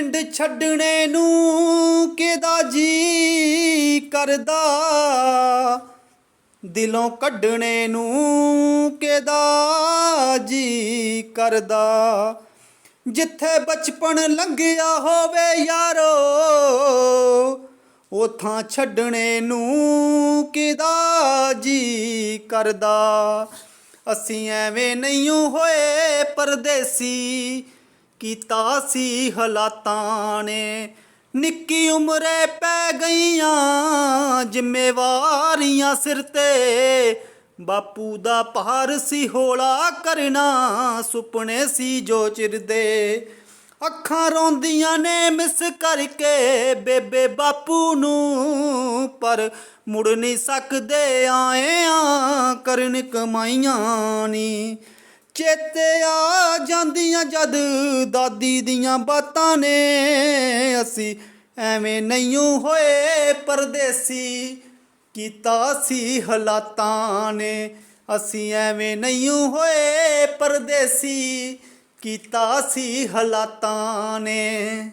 ਪਿੰਡ ਛੱਡਣੇ ਨੂੰ ਕਿਹਦਾ ਜੀ ਕਰਦਾ? ਦਿਲੋਂ ਕੱਢਣੇ ਨੂੰ ਕਿਦਾ ਜੀ ਕਰਦਾ? ਜਿੱਥੇ ਬਚਪਨ ਲੰਘਿਆ ਹੋਵੇ ਯਾਰੋ ਉਥਾਂ ਛੱਡਣੇ ਨੂੰ ਕਿਦਾ ਜੀ ਕਰਦਾ? ਅਸੀਂ ਐਵੇਂ ਨਹੀਂ ਹੋਏ ਪਰਦੇਸੀ ਕੀਤਾ ਸੀ ਹਾਲਾਤਾਂ ਨੇ। ਨਿੱਕੀ ਉਮਰੇ ਪੈ ਗਈਆਂ, ਜ਼ਿੰਮੇਵਾਰੀਆਂ ਸਿਰ ਤੇ। ਬਾਪੂ ਦਾ ਭਾਰ ਸੀ ਹੋਲਾ ਕਰਨਾ, ਸੁਪਨੇ ਸੀ ਜੋ ਚਿਰਦੇ ਅੱਖਾਂ ਰੋਂਦੀਆਂ ਨੇ ਮਿਸ ਕਰਕੇ ਬੇਬੇ ਬਾਪੂ ਨੂੰ, ਪਰ ਮੁੜ ਨਹੀਂ ਸਕਦੇ ਆਏ ਆ ਕਰਨ ਕਮਾਈਆਂ ਨਹੀਂ ਚੇਤੇ ਆ ਜਾਂਦੀਆਂ ਜਦ ਦਾਦੀ ਦੀਆਂ ਬਾਤਾਂ ਨੇ। ਅਸੀਂ ਐਵੇਂ ਨਹੀਂ ਹੋਏ ਪਰਦੇਸੀ, ਕੀਤਾ ਸੀ ਹਾਲਾਤਾਂ ਨੇ। ਅਸੀਂ ਐਵੇਂ ਨਹੀਂ ਹੋਏ ਪਰਦੇਸੀ, ਕੀਤਾ ਸੀ ਹਾਲਾਤਾਂ ਨੇ।